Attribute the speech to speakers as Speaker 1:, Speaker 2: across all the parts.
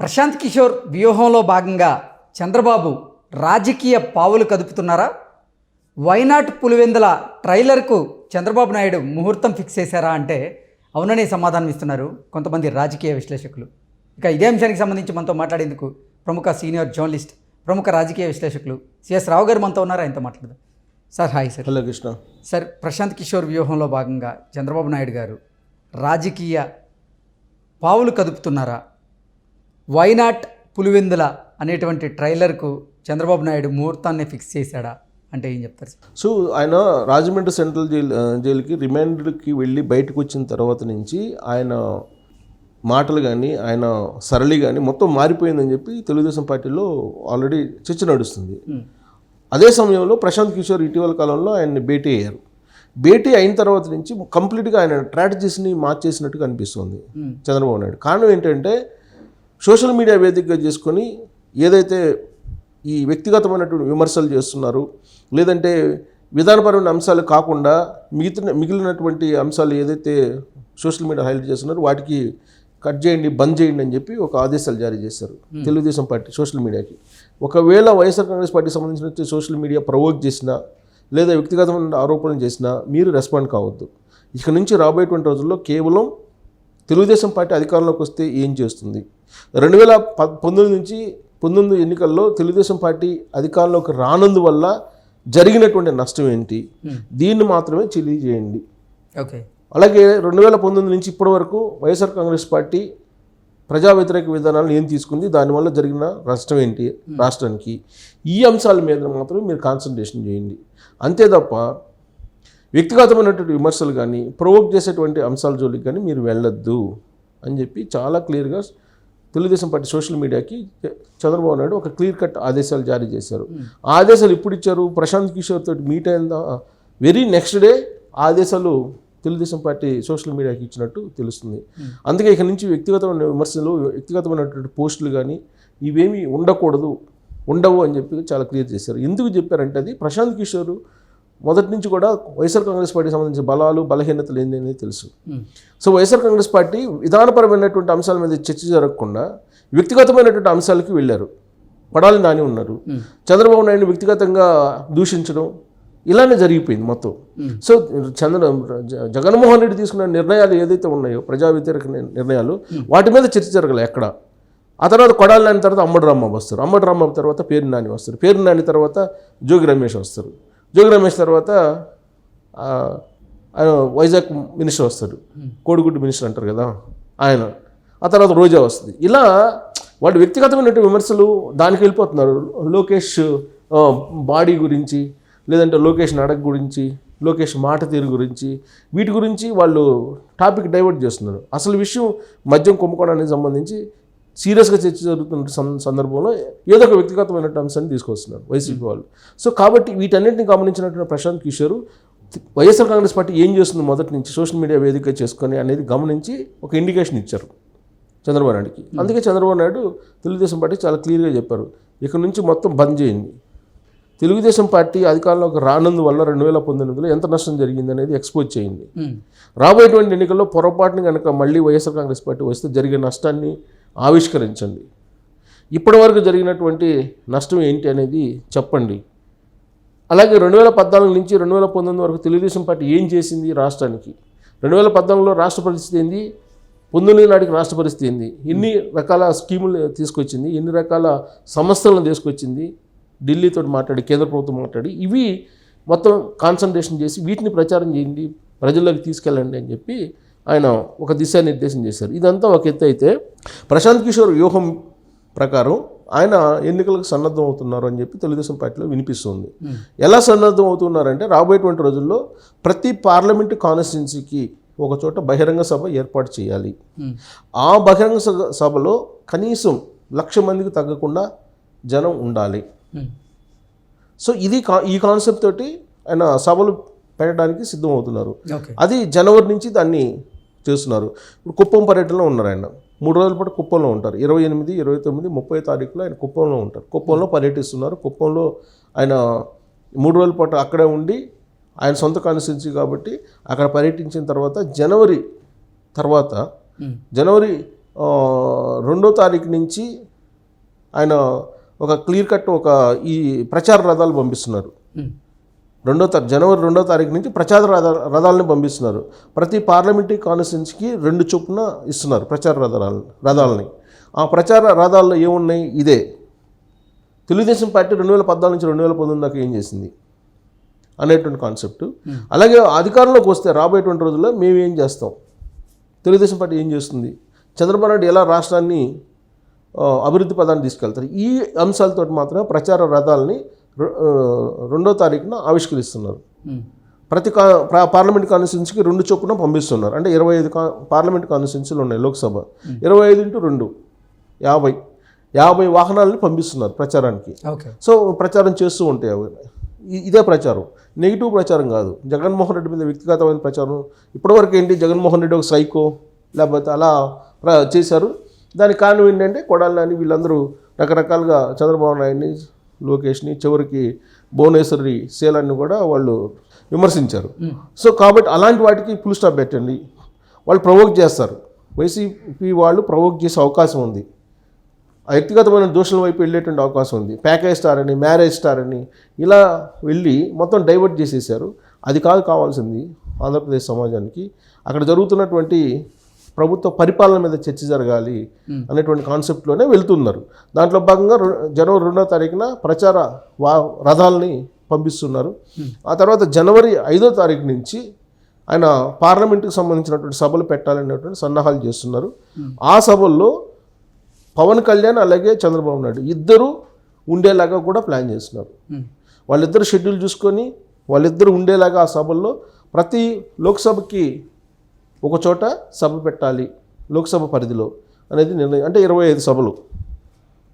Speaker 1: ప్రశాంత్ కిషోర్ వ్యూహంలో భాగంగా చంద్రబాబు రాజకీయ పావులు కదుపుతున్నారా? వైనాట్ పులివెందుల ట్రైలర్కు చంద్రబాబు నాయుడు ముహూర్తం ఫిక్స్ చేశారా అంటే అవుననే సమాధానం ఇస్తున్నారు కొంతమంది రాజకీయ విశ్లేషకులు. ఇక ఇదే అంశానికి సంబంధించి మనతో మాట్లాడేందుకు ప్రముఖ సీనియర్ జర్నలిస్ట్ ప్రముఖ రాజకీయ విశ్లేషకులు సిఎస్ రావు గారు మనతో ఉన్నారు? ఆయనతో మాట్లాడదాం. Sir hi sir.
Speaker 2: Hello Krishna.
Speaker 1: Sir Prashant Kishor వ్యూహంలో భాగంగా చంద్రబాబు నాయుడు గారు రాజకీయ పావులు కదుపుతున్నారా? వైనాట్ పులివెందుల అనేటువంటి ట్రైలర్కు చంద్రబాబు నాయుడు ముహూర్తాన్ని ఫిక్స్ చేశాడా? అంటే ఏం చెప్తారు? సార్
Speaker 2: సో ఆయన రాజమండ్రి సెంట్రల్ జైలు జైలుకి రిమాండ్కి వెళ్ళి బయటకు వచ్చిన తర్వాత నుంచి ఆయన మాటలు కానీ ఆయన సరళి కానీ మొత్తం మారిపోయిందని చెప్పి తెలుగుదేశం పార్టీలో ఆల్రెడీ చర్చ నడుస్తుంది. అదే సమయంలో ప్రశాంత్ కిషోర్ ఇటీవల కాలంలో ఆయన్ని భేటీ అయ్యారు. భేటీ అయిన తర్వాత నుంచి కంప్లీట్గా ఆయన స్ట్రాటజీస్ని మార్చేసినట్టుగా అనిపిస్తుంది చంద్రబాబు నాయుడు. కారణం ఏంటంటే సోషల్ మీడియా వేదికగా చేసుకొని ఏదైతే ఈ వ్యక్తిగతమైనటువంటి విమర్శలు చేస్తున్నారు లేదంటే విధానపరమైన అంశాలు కాకుండా మిగతా మిగిలినటువంటి అంశాలు ఏదైతే సోషల్ మీడియా హైలైట్ చేస్తున్నారో వాటికి కట్ చేయండి బంద్ చేయండి అని చెప్పి ఒక ఆదేశాలు జారీ చేశారు తెలుగుదేశం పార్టీ సోషల్ మీడియాకి. ఒకవేళ వైఎస్ఆర్ కాంగ్రెస్ పార్టీ సంబంధించిన సోషల్ మీడియా ప్రవోక్ చేసినా లేదా వ్యక్తిగతమైన ఆరోపణలు చేసినా మీరు రెస్పాండ్ కావద్దు. ఇక నుంచి రాబోయేటువంటి రోజుల్లో కేవలం తెలుగుదేశం పార్టీ అధికారంలోకి వస్తే ఏం చేస్తుంది? రెండు వేల ప పంతొమ్మిది నుంచి పంతొమ్మిది ఎన్నికల్లో తెలుగుదేశం పార్టీ అధికారంలోకి రానందువల్ల జరిగినటువంటి నష్టం ఏంటి? దీన్ని మాత్రమే తెలియజేయండి.
Speaker 1: ఓకే.
Speaker 2: అలాగే రెండు వేల పంతొమ్మిది నుంచి ఇప్పటి వరకు వైఎస్ఆర్ కాంగ్రెస్ పార్టీ ప్రజా వ్యతిరేక విధానాలను ఏం తీసుకుంది? దానివల్ల జరిగిన నష్టం ఏంటి రాష్ట్రానికి? ఈ అంశాల మీద మాత్రమే మీరు కాన్సన్ట్రేషన్ చేయండి. అంతే తప్ప వ్యక్తిగతమైనటువంటి విమర్శలు కానీ ప్రొవోక్ చేసేటువంటి అంశాల జోలికి కానీ మీరు వెళ్ళొద్దు అని చెప్పి చాలా క్లియర్గా తెలుగుదేశం పార్టీ సోషల్ మీడియాకి చంద్రబాబు నాయుడు ఒక క్లియర్ కట్ ఆదేశాలు జారీ చేశారు. ఆ ఆదేశాలు ఎప్పుడు ఇచ్చారు? ప్రశాంత్ కిషోర్ తోటి మీట్ అయిన వెరీ నెక్స్ట్ డే ఆదేశాలు తెలుగుదేశం పార్టీ సోషల్ మీడియాకి ఇచ్చినట్టు తెలుస్తుంది. అందుకే ఇక నుంచి వ్యక్తిగతమైన విమర్శలు వ్యక్తిగతమైనటువంటి పోస్టులు కానీ ఇవేమీ ఉండకూడదు ఉండవు అని చెప్పి చాలా క్లియర్ చేశారు. ఎందుకు చెప్పారంటే అది ప్రశాంత్ కిషోర్ మొదటి నుంచి కూడా వైఎస్ఆర్ కాంగ్రెస్ పార్టీకి సంబంధించిన బలాలు బలహీనతలు ఏంటి అనేది తెలుసు సో వైఎస్ఆర్ కాంగ్రెస్ పార్టీ విధానపరమైనటువంటి అంశాల మీద చర్చ జరగకుండా వ్యక్తిగతమైనటువంటి అంశాలకి వెళ్ళారు. పడాలి నాని ఉన్నారు. చంద్రబాబు నాయుడు వ్యక్తిగతంగా దూషించడం ఇలానే జరిగిపోయింది మొత్తం. సో చంద్ర జగన్మోహన్ రెడ్డి తీసుకున్న నిర్ణయాలు ఏదైతే ఉన్నాయో ప్రజా వ్యతిరేక నిర్- నిర్ణయాలు వాటి మీద చర్చ జరగలే ఎక్కడ? ఆ తర్వాత కొడాలి నాని తర్వాత అమ్మడు రాంబాబు వస్తారు. అమ్మడు రాంబాబు తర్వాత పేరు నాని వస్తారు. పేరు నాని తర్వాత జోగి రమేష్ వస్తారు. జోగి రమేష్ తర్వాత ఆయన వైజాగ్ మినిస్టర్ వస్తాడు. కోడిగుడ్డు మినిస్టర్ అంటారు కదా ఆయన. ఆ తర్వాత రోజా వస్తుంది. ఇలా వాళ్ళు వ్యక్తిగతమైనటువంటి విమర్శలు దానికి వెళ్ళిపోతున్నారు. లోకేష్ బాడీ గురించి లేదంటే లోకేష్ నడక గురించి లోకేష్ మాట తీరు గురించి వీటి గురించి వాళ్ళు టాపిక్ డైవర్ట్ చేస్తున్నారు. అసలు విషయం మద్యం కుంభకోణానికి సంబంధించి సీరియస్గా చర్చ జరుగుతున్న సందర్భంలో ఏదో ఒక వ్యక్తిగతమైన అంశాన్ని తీసుకొస్తున్నారు వైసీపీ వాళ్ళు. సో కాబట్టి వీటన్నిటిని గమనించినటువంటి ప్రశాంత్ కిషోర్ వైఎస్ఆర్ కాంగ్రెస్ పార్టీ ఏం చేస్తుంది మొదటి నుంచి సోషల్ మీడియా వేదిక చేసుకొని అనేది గమనించి ఒక ఇండికేషన్ ఇచ్చారు చంద్రబాబు నాయుడుకి. అందుకే చంద్రబాబు నాయుడు తెలుగుదేశం పార్టీ చాలా క్లియర్గా చెప్పారు. ఇక నుంచి మొత్తం బంద్ చేయండి. తెలుగుదేశం పార్టీ అధికారంలోకి రానందువల్ల రెండు వేల పంతొమ్మిదిలో ఎంత నష్టం జరిగింది అనేది ఎక్స్పోజ్ చేయండి. రాబోయేటువంటి ఎన్నికల్లో పొరపాటుని కనుక మళ్ళీ వైఎస్ఆర్ కాంగ్రెస్ పార్టీ వస్తే జరిగే నష్టాన్ని ఆవిష్కరించండి. ఇప్పటివరకు జరిగినటువంటి నష్టం ఏంటి అనేది చెప్పండి. అలాగే రెండు వేల పద్నాలుగు నుంచి రెండు వేల పంతొమ్మిది వరకు తెలుగుదేశం పార్టీ ఏం చేసింది రాష్ట్రానికి? రెండు వేల పద్నాలుగులో రాష్ట్ర పరిస్థితి ఏంది? పంతొమ్మిది నాటికి రాష్ట్ర పరిస్థితి ఏంది? ఎన్ని రకాల స్కీములు తీసుకొచ్చింది? ఎన్ని రకాల సంస్థలను తీసుకొచ్చింది? ఢిల్లీతో మాట్లాడి కేంద్ర ప్రభుత్వం మాట్లాడి ఇవి మొత్తం కాన్సన్ట్రేషన్ చేసి వీటిని ప్రచారం చేయండి ప్రజల్లోకి తీసుకెళ్ళండి అని చెప్పి ఆయన ఒక దిశానిర్దేశం చేశారు. ఇదంతా ఒక ఎత్తు అయితే ప్రశాంత్ కిషోర్ వ్యూహం ప్రకారం ఆయన ఎన్నికలకు సన్నద్ధం అవుతున్నారు అని చెప్పి తెలుగుదేశం పార్టీలో వినిపిస్తుంది. ఎలా సన్నద్ధం అవుతున్నారంటే రాబోయేటువంటి రోజుల్లో ప్రతి పార్లమెంటు కాన్స్టిట్యున్సీకి ఒక చోట బహిరంగ సభ ఏర్పాటు చేయాలి. ఆ బహిరంగ సభ- సభలో కనీసం లక్ష మందికి తగ్గకుండా జనం ఉండాలి. సో ఇది కా ఈ కాన్సెప్ట్ తోటి ఆయన సభలు పెట్టడానికి సిద్ధమవుతున్నారు. అది జనవరి నుంచి దాన్ని చేస్తున్నారు ఇప్పుడు కుప్పం పర్యటనలో ఉన్నారు ఆయన. మూడు రోజుల పాటు కుప్పంలో ఉంటారు. ఇరవై ఎనిమిది ఇరవై తొమ్మిది ముప్పై తారీఖులో ఆయన కుప్పంలో ఉంటారు. కుప్పంలో పర్యటిస్తున్నారు. కుప్పంలో ఆయన మూడు రోజుల పాటు అక్కడే ఉండి ఆయన సొంత కాన్స్టిట్యున్సీ కాబట్టి అక్కడ పర్యటించిన తర్వాత జనవరి తర్వాత జనవరి రెండో తారీఖు నుంచి ఆయన ఒక క్లియర్ కట్ ఒక ఈ ప్రచార రథాలు పంపిస్తున్నారు. రెండో తారీఖు జనవరి రెండో తారీఖు నుంచి ప్రచార రథ రథాలని పంపిస్తున్నారు. ప్రతి పార్లమెంటరీ కాన్స్టిట్యున్సీకి రెండు చొప్పున ఇస్తున్నారు ప్రచార రథాలని రథాలని. ఆ ప్రచార రథాల్లో ఏమున్నాయి? ఇదే. తెలుగుదేశం పార్టీ రెండు వేల పద్నాలుగు నుంచి రెండు వేల పంతొమ్మిది దాకా ఏం చేసింది? అనేటువంటి కాన్సెప్ట్. అలాగే అధికారంలోకి వస్తే రాబోయేటువంటి రోజుల్లో మేము ఏం చేస్తాం? తెలుగుదేశం పార్టీ ఏం చేస్తుంది? చంద్రబాబు నాయుడు ఎలా రాష్ట్రాన్ని అభివృద్ధి పదాన్ని తీసుకెళ్తారు? ఈ అంశాలతో మాత్రమే ప్రచార రథాలని రెండో తారీఖున ఆవిష్కరిస్తున్నారు. ప్రతి కా ప్రా- పార్లమెంట్ కాన్స్టిట్యున్సీకి రెండు చొప్పున పంపిస్తున్నారు. అంటే ఇరవై ఐదు కా పార్లమెంట్ కాన్స్టిట్యున్సీలు ఉన్నాయి లోక్సభ. ఇరవై ఐదు ఇంటూ రెండు యాభై. యాభై వాహనాలని పంపిస్తున్నారు ప్రచారానికి. సో ప్రచారం చేస్తూ ఉంటాయి అవి. ఇదే ప్రచారం. నెగిటివ్ ప్రచారం కాదు. జగన్మోహన్ రెడ్డి మీద వ్యక్తిగతమైన ప్రచారం. ఇప్పటివరకు ఏంటి? జగన్మోహన్ రెడ్డి ఒక సైకో లేకపోతే అలా చేశారు. దానికి కారణం ఏంటంటే కొడాలని వీళ్ళందరూ రకరకాలుగా చంద్రబాబు నాయుడిని లోకేష్ని చివరికి భువనేశ్వరి శీలాన్ని కూడా వాళ్ళు విమర్శించారు. సో కాబట్టి అలాంటి వాటికి ఫుల్ స్టాప్ పెట్టండి. వాళ్ళు ప్రవోక్ చేస్తారు. వైసీపీ వాళ్ళు ప్రవోక్ చేసే అవకాశం ఉంది. వ్యక్తిగతమైన దోషుల వైపు వెళ్ళేటువంటి అవకాశం ఉంది. ప్యాకేజ్ స్టార్ అని మ్యారేజ్ స్టార్ అని ఇలా వెళ్ళి మొత్తం డైవర్ట్ చేసేసారు. అది కాదు కావాల్సింది ఆంధ్రప్రదేశ్ సమాజానికి. అక్కడ జరుగుతున్నటువంటి ప్రభుత్వ పరిపాలన మీద చర్చ జరగాలి అనేటువంటి కాన్సెప్ట్లోనే వెళ్తున్నారు. దాంట్లో భాగంగా జనవరి రెండో తారీఖున ప్రచార వా రథాలని పంపిస్తున్నారు. ఆ తర్వాత జనవరి ఐదో తారీఖు నుంచి ఆయన పార్లమెంటుకు సంబంధించినటువంటి సభలు పెట్టాలనేటువంటి సన్నాహాలు చేస్తున్నారు. ఆ సభల్లో పవన్ కళ్యాణ్ అలాగే చంద్రబాబు నాయుడు ఇద్దరు ఉండేలాగా కూడా ప్లాన్ చేస్తున్నారు. వాళ్ళిద్దరు షెడ్యూల్ చూసుకొని వాళ్ళిద్దరు ఉండేలాగా ఆ సభల్లో ప్రతి లోక్సభకి ఒక చోట సభ పెట్టాలి లోక్సభ పరిధిలో అనేది నిర్ణయం. అంటే ఇరవై ఐదు సభలు.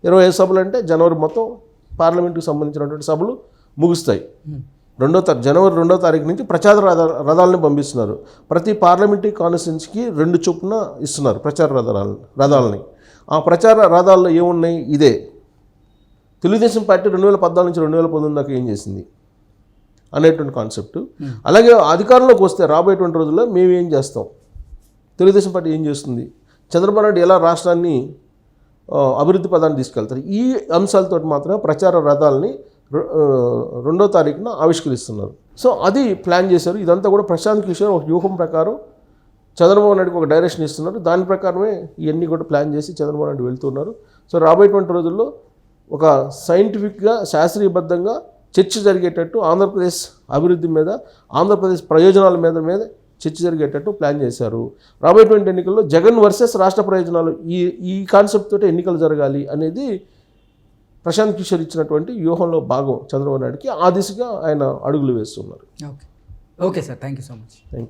Speaker 2: ఇరవై ఐదు సభలు అంటే జనవరి మొత్తం పార్లమెంటుకు సంబంధించినటువంటి సభలు ముగుస్తాయి. రెండో తారీ జనవరి రెండో తారీఖు నుంచి ప్రచార రథ రథాలని పంపిస్తున్నారు. ప్రతి పార్లమెంటరీ కాన్స్టిట్యున్సీకి రెండు చొప్పున ఇస్తున్నారు ప్రచార రథాలని రథాలని. ఆ ప్రచార రథాల్లో ఏమున్నాయి? ఇదే. తెలుగుదేశం పార్టీ రెండు వేల పద్నాలుగు నుంచి రెండు వేల పంతొమ్మిది దాకా ఏం చేసింది? అనేటువంటి కాన్సెప్ట్. అలాగే అధికారంలోకి వస్తే రాబోయేటువంటి రోజుల్లో మేము ఏం చేస్తాం? తెలుగుదేశం పార్టీ ఏం చేస్తుంది? చంద్రబాబు నాయుడు ఎలా రాష్ట్రాన్ని అభివృద్ధి పదాన్ని తీసుకెళ్తారు? ఈ అంశాలతో మాత్రమే ప్రచార రథాలని రెండో తారీఖున ఆవిష్కరిస్తున్నారు. సో అది ప్లాన్ చేశారు. ఇదంతా కూడా ప్రశాంత్ కిషోర్ ఒక వ్యూహం ప్రకారం చంద్రబాబు నాయుడుకి ఒక డైరెక్షన్ ఇస్తున్నారు. దాని ప్రకారమే ఇవన్నీ కూడా ప్లాన్ చేసి చంద్రబాబు నాయుడు వెళ్తున్నారు. సో రాబోయేటువంటి రోజుల్లో ఒక సైంటిఫిక్గా శాస్త్రీయబద్ధంగా చర్చ జరిగేటట్టు ఆంధ్రప్రదేశ్ అభివృద్ధి మీద ఆంధ్రప్రదేశ్ ప్రయోజనాల మీద మీద చర్చ జరిగేటట్టు ప్లాన్ చేశారు. రాబోయేటువంటి ఎన్నికల్లో జగన్ వర్సెస్ రాష్ట్ర ప్రయోజనాలు ఈ ఈ కాన్సెప్ట్ తోటి ఎన్నికలు జరగాలి అనేది ప్రశాంత్ కిషోర్ ఇచ్చినటువంటి వ్యూహంలో భాగం చంద్రబాబు నాయుడుకి. ఆ దిశగా ఆయన అడుగులు వేస్తున్నారు.
Speaker 1: Okay. Okay sir. Thank you so much.
Speaker 2: Thank you